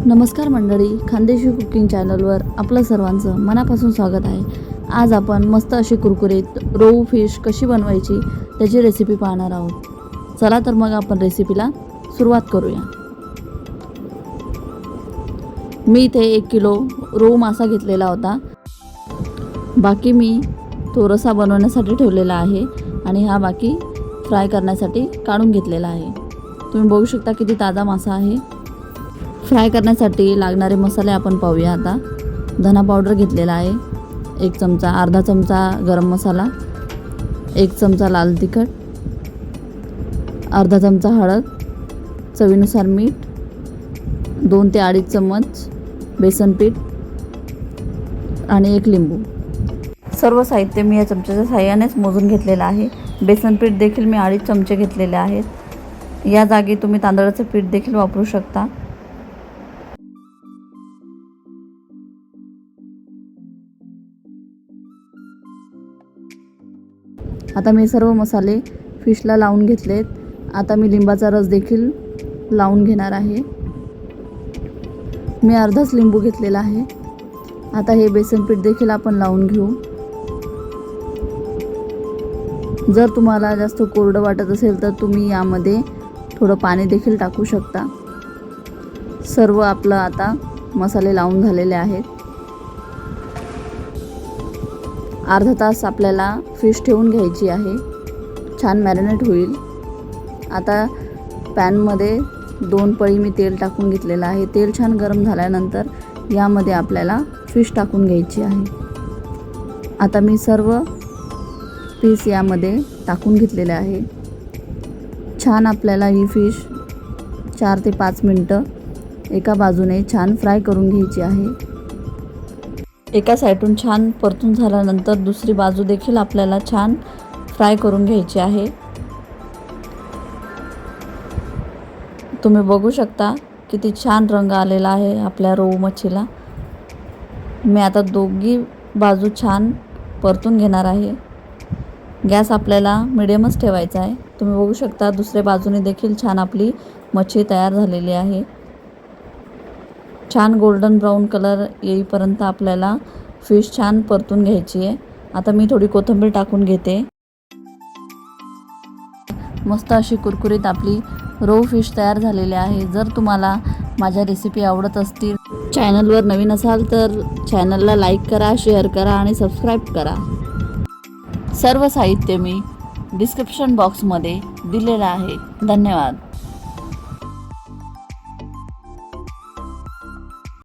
नमस्कार मंडळी खानदेशी कुकिंग चॅनलवर आपलं सर्वांचं मनापासून स्वागत आहे. आज आपण मस्त अशी कुरकुरीत रोहू फिश कशी बनवायची त्याची रेसिपी पाहणार आहोत. चला तर मग आपण रेसिपीला सुरुवात करूया. मी इथे एक किलो रोहू मासा घेतलेला होता. बाकी मी तो रसा बनवण्यासाठी ठेवलेला आहे आणि हा बाकी फ्राय करण्यासाठी काढून घेतलेला आहे. तुम्ही बघू शकता किती ताजा मासा आहे. फ्राय करण्यासाठी लागणारे मसाले आपण पाहूया आता. धना पावडर घेतलेला आहे. एक चमचा अर्धा चमचा गरम मसाला एक चमचा लाल तिखट अर्धा चमचा हळद चवीनुसार मीठ दोन ते अडीच चम्मच बेसन पीठ आणि एक लिंबू. सर्व साहित्य मी या चमच्याच्या साह्यानेच मोजून घेतलेलं आहे. बेसन पीठ देखील मी अडीच चमचे घेतलेले आहेत. या जागी तुम्ही तांदळाचं पीठ देखील वापरू शकता. आता मी सर्व मसाले फिशला लावून घेतलेत. आता मी लिंबाचा रस देखील लावून घेणार आहे. मी अर्धाच लिंबू घेतलेला आहे. आता हे बेसन पीठ देखील आपण लावून घेऊ. जर तुम्हाला जास्त कोरडं वाटत असेल तर तुम्ही यामध्ये थोडं पाणी देखील टाकू शकता. सर्व आपलं आता मसाले लावून झालेले आहेत. अर्धा तास आपल्याला फिश ठेवून घ्यायची आहे. छान मॅरिनेट होईल. आता पॅनमध्ये दोन पळी मी तेल टाकून घेतलेलं आहे. तेल छान गरम झाल्यानंतर यामध्ये आपल्याला फिश टाकून घ्यायची आहे. आता मी सर्व पीस यामध्ये टाकून घेतलेले आहे. छान आपल्याला ही फिश चार ते पाच मिनटं एका बाजूने छान फ्राय करून घ्यायची आहे. एका साईडून छान परतून झाल्यानंतर दुसरी बाजू देखील आपल्याला छान फ्राय करून घ्यायची आहे. तुम्ही बघू शकता किती छान रंग आलेला आहे आपल्या रोहू मच्छीला. मी आता दोघी बाजू छान परतून घेणार आहे. गॅस आपल्याला मिडियमच ठेवायचा आहे. तुम्ही बघू शकता दुसऱ्या बाजूने देखील छान आपली मच्छी तयार झालेली आहे. छान गोल्डन ब्राऊन कलर येईपर्यंत आपल्याला फिश छान परतून घ्यायची आहे. आता मी थोडी कोथिंबीर टाकून घेते. मस्त अशी कुरकुरीत आपली रो फिश तयार झालेली आहे. जर तुम्हाला माझ्या रेसिपी आवडत असतील चॅनलवर नवीन असाल तर चॅनलला लाईक करा शेअर करा आणि सबस्क्राईब करा. सर्व साहित्य मी डिस्क्रिप्शन बॉक्समध्ये दिलेलं आहे. धन्यवाद.